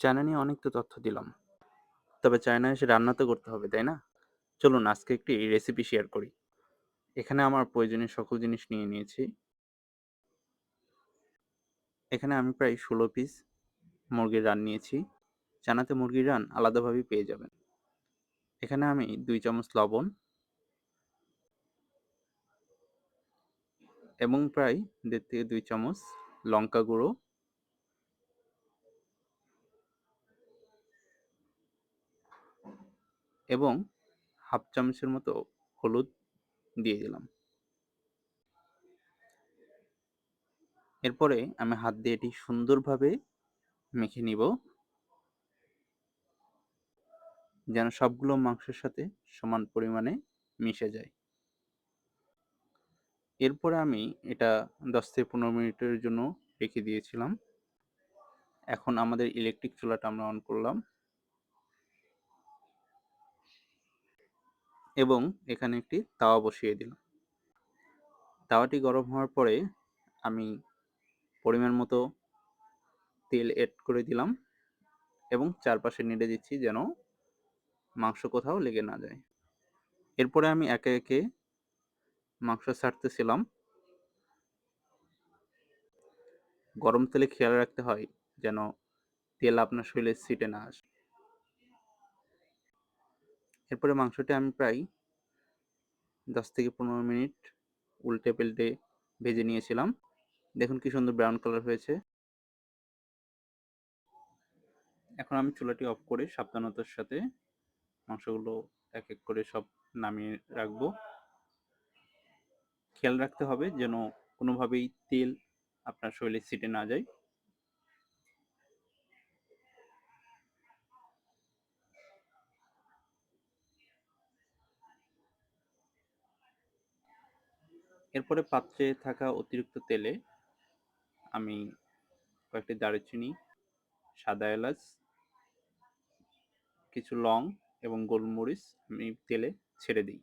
China নিয়ে অনেক তো তথ্য দিলাম। তবে চায়নায় এসে রান্না তো করতে হবে, তাই না? চলুন আজকে একটি রেসিপি শেয়ার করি। এখানে আমার প্রয়োজনীয় সকল জিনিস নিয়ে নিয়েছি। এখানে আমি প্রায় ১৬ পিস মুরগির রান নিয়েছি। চানাতে মুরগির রান আলাদাভাবেই পেয়ে যাবেন। এখানে আমি দুই চামচ লবণ এবং প্রায় দেড় থেকে দুই চামচ লঙ্কা গুঁড়ো এবং হাফ চামচের মতো হলুদ দিয়ে দিলাম। এরপরে আমি হাত দিয়ে এটি সুন্দরভাবে মেখে নিব। যেন সবগুলো মাংসের সাথে সমান পরিমাণে মিশে যায়। এরপরে আমি এটা ১০ থেকে ১৫ মিনিটের জন্য রেখে দিয়েছিলাম। এখন আমাদের ইলেকট্রিক চুলাটা আমরা অন করলাম। এবং এখানে একটি তাওয়া বসিয়ে দিলাম। তাওয়াটি গরম হওয়ার পরে আমি পরিমাণ মতো তেল এড করে দিলাম এবং চারপাশে নেড়ে দিচ্ছি যেন মাংস কোথাও লেগে না যায়। এরপরে আমি একে, একে মাংস ছাড়তেছিলাম। গরম তেলে খেয়াল রাখতে হয় যেন তেল আপনার শরীরে ছিটে না আসে। এরপরে মাংসটি আমি প্রায় ১০ থেকে ১৫ মিনিট উল্টে পাল্টে ভেজে নিয়েছিলাম। দেখুন কি সুন্দর ব্রাউন কালার হয়েছে। এখন আমি চুলাটি অফ করে সাবধানতার সাথে মাংসগুলো এক, এক করে সব নামিয়ে রাখব। খেয়াল রাখতে হবে যেন কোনোভাবেই তেল আপনার শরীরে ছিটে না যায়। এরপরে পাত্রে থাকা অতিরিক্ত তেলে আমি কয়েকটি দারুচিনি, সাদা এলাচ, কিছু লং এবং গোলমরিচ আমি তেলে ছেড়ে দিই।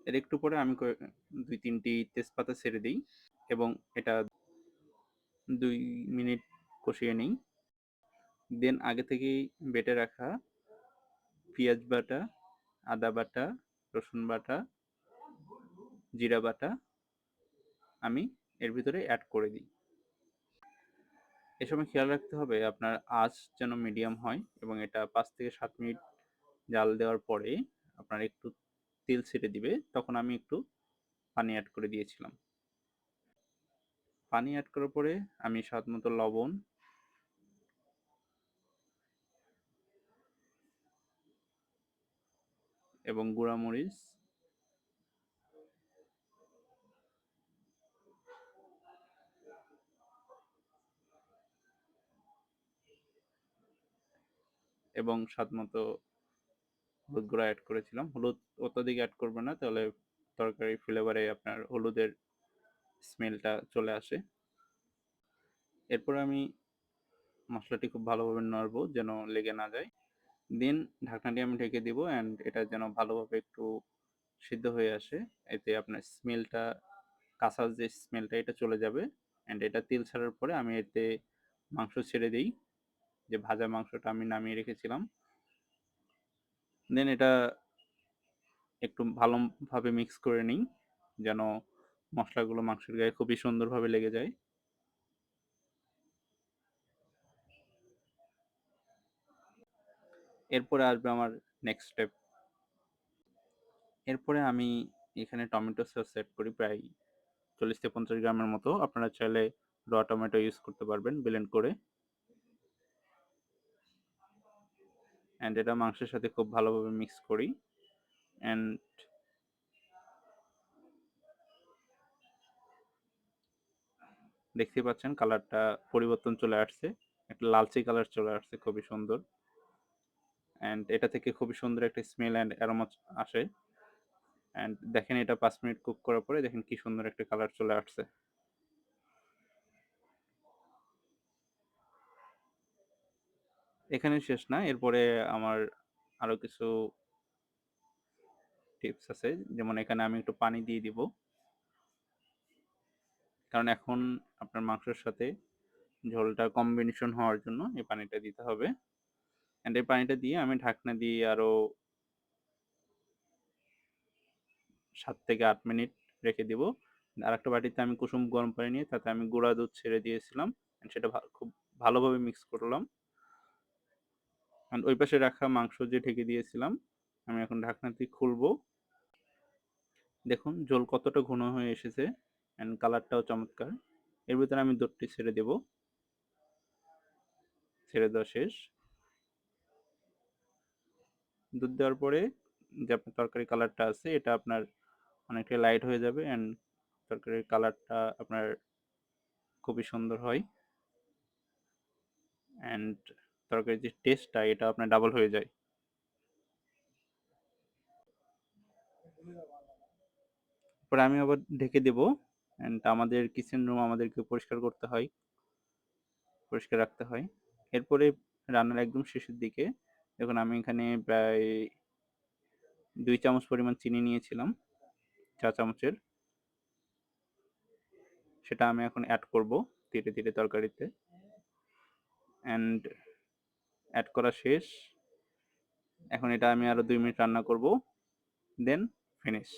এর একটু পরে আমি কয়ে ২-৩ তেজপাতা ছেড়ে দিই এবং এটা দুই মিনিট কষিয়ে নিই। দেন আগে থেকেই বেটে রাখা পেঁয়াজ বাটা, আদা বাটা, রসুন বাটা, জিরা বাটা আমি এর ভিতরে অ্যাড করে দিই। এ সময় খেয়াল রাখতে হবে আপনার আঁচ যেন মিডিয়াম হয় এবং এটা পাঁচ থেকে সাত মিনিট জাল দেওয়ার পরে আপনার একটু তেল ছেড়ে দিবে তখন আমি একটু পানি অ্যাড করে দিয়েছিলাম। পানি অ্যাড করার পরে আমি স্বাদ মতো লবণ এবং গুঁড়া মরিচ এবং স্বাদমতো হলুদ গুঁড়া অ্যাড করেছিলাম। হলুদ অত্যধিক অ্যাড করবে না, তাহলে তরকারি ফ্লেভারে আপনার হলুদের স্মেলটা চলে আসে। এরপর আমি মশলাটি খুব ভালোভাবে নাড়বো যেন লেগে না যায়। দেন ঢাকনাটি আমি ঢেকে দিব অ্যান্ড এটা যেন ভালোভাবে একটু সিদ্ধ হয়ে আসে। এতে আপনার স্মেলটা কাঁচা যে স্মেলটা, এটা চলে যাবে অ্যান্ড এটা তেল ছাড়ার পরে আমি এতে মাংস ছেড়ে দিই যে ভাজা মাংসটা আমি নামিয়ে রেখেছিলাম। দেন এটা একটু ভালোভাবে মিক্স করে নিই যেন মশলাগুলো মাংসের গায়ে খুবই সুন্দরভাবে লেগে যায়। এরপরে আসবে আমার নেক্সট স্টেপ। এরপরে আমি এখানে টমেটো সস এড করি, প্রায় ৪০ থেকে ৫০ গ্রামের মতো। আপনারা চাইলে র টমেটো ইউজ করতে পারবেন ব্লেন্ড করে। অ্যান্ড এটা মাংসের সাথে খুব ভালোভাবে মিক্স করি অ্যান্ড দেখতেই পাচ্ছেন কালারটা পরিবর্তন চলে আসছে একটা লালচে কালার চলে আসছে, খুবই সুন্দর অ্যান্ড এটা থেকে খুবই সুন্দর একটা স্মেল অ্যান্ড অ্যারোমা আসে। অ্যান্ড দেখেন এটা পাঁচ মিনিট কুক করার পরে দেখেন কি সুন্দর একটা কালার চলে আসছে। এখানে শেষ না, এরপরে আমার আরও কিছু টিপস আছে। যেমন এখানে আমি একটু পানি দিয়ে দিব। কারণ এখন আপনার মাংসের সাথে ঝোলটা কম্বিনেশন হওয়ার জন্য এই পানিটা দিতে হবে। অ্যান্ড এই পানিটা দিয়ে আমি ঢাকনা দিয়ে আরও সাত থেকে আট মিনিট রেখে দিব। আর একটা বাটিতে আমি কুসুম গরম পানি নিয়ে তাতে আমি গুঁড়া দুধ ছেড়ে দিয়েছিলাম সেটা খুব ভালোভাবে মিক্স করলাম। ওই পাশে রাখা মাংস যে ঢেকে দিয়েছিলাম, আমি এখন ঢাকনাটি খুলবো। দেখুন জল কতটা ঘন হয়ে এসেছে অ্যান্ড কালারটাও চমৎকার। এর ভিতরে আমি দুধটি ছেড়ে দেব। ছেড়ে দেওয়া শেষ। দুধ দেওয়ার পরে যে আপনার তরকারি কালারটা আছে, এটা আপনার অনেকটা লাইট হয়ে যাবে অ্যান্ড তরকারির কালারটা আপনার খুবই সুন্দর হয় অ্যান্ড তরকারির যে টেস্টটা এটা আপনার ডাবল হয়ে যায়। পরে আমি আবার ঢেকে দেব অ্যান্ড আমাদের কিচেন রুম আমাদেরকে পরিষ্কার করতে হয়, পরিষ্কার রাখতে হয়। এরপরে রান্নার একদম শেষের দিকে দেখুন, আমি এখানে প্রায় দুই চামচ পরিমাণ চিনি নিয়েছিলাম, চা চামচের। সেটা আমি এখন অ্যাড করব ধীরে ধীরে তরকারিতে। অ্যান্ড অ্যাড করা শেষ। এখন এটা আমি আরও দুই মিনিট রান্না করব দেন ফিনিশ